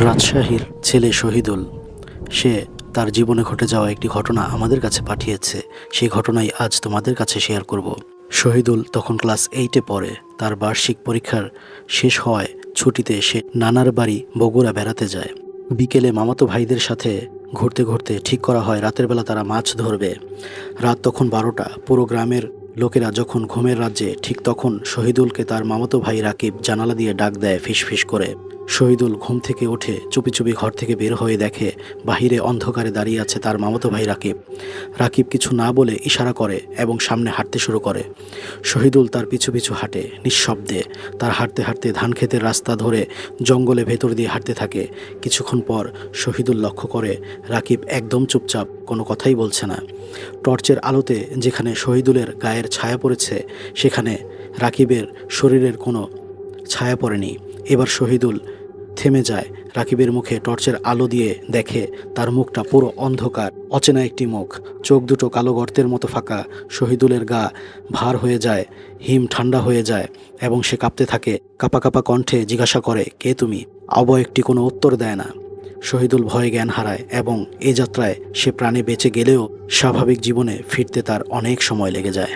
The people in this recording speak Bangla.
রাজশাহীর ছেলে শহীদুল। সে তার জীবনে ঘটে যাওয়া একটি ঘটনা আমাদের কাছে পাঠিয়েছে। সেই ঘটনাই আজ তোমাদের কাছে শেয়ার করব। শহীদুল তখন ক্লাস এইটে পড়ে। তার বার্ষিক পরীক্ষার শেষ হওয়ায় ছুটিতে সে নানার বাড়ি বগুড়া বেড়াতে যায়। বিকেলে মামাতো ভাইদের সাথে ঘুরতে ঘুরতে ঠিক করা হয়, রাতের বেলা তারা মাছ ধরবে। রাত তখন বারোটা। পুরো গ্রামের লোকেরা যখন ঘুমের রাজ্যে, ঠিক তখন শহীদুলকে তার মামাতো ভাই রাকিব জানালা দিয়ে ডাক দেয় ফিস করে। শহীদুল ঘুম থেকে উঠে চুপি চুপি ঘর থেকে বের হয়ে দেখে বাহিরে অন্ধকারে দাঁড়িয়ে আছে তার মামাতো ভাই রাকিব। রাকিব কিছু না বলে ইশারা করে এবং সামনে হাঁটতে শুরু করে। শহীদুল তার পিছু পিছু হাঁটে, নিঃশব্দে। তার হাঁটতে হাঁটতে ধান ক্ষেতের রাস্তা ধরে জঙ্গলে ভেতর দিয়ে হাঁটতে থাকে। কিছুক্ষণ পর শহীদুল লক্ষ্য করে রাকিব একদম চুপচাপ, কোনো কথাই বলছে না। টর্চের আলোতে যেখানে শহীদুলের গায়ের ছায়া পড়েছে, সেখানে রাকিবের শরীরের কোনো ছায়া পড়েনি। এবার শহীদুল থেমে যায় রাকিবের মুখে টর্চের আলো দিয়ে দেখে তার মুখটা পুরো অন্ধকার, অচেনা একটি মুখ। চোখ দুটো কালো গর্তের মতো ফাঁকা। শহীদুলের গা ভার হয়ে যায়, হিম ঠান্ডা হয়ে যায় এবং সে কাঁপতে থাকে। কাপা কাপা কণ্ঠে জিজ্ঞাসা করে, কে তুমি? অব একটি কোনো উত্তর দেয় না। শহীদুল ভয়ে জ্ঞান হারায় এবং এ যাত্রায় সে প্রাণে বেঁচে গেলেও স্বাভাবিক জীবনে ফিরতে তার অনেক সময় লেগে যায়।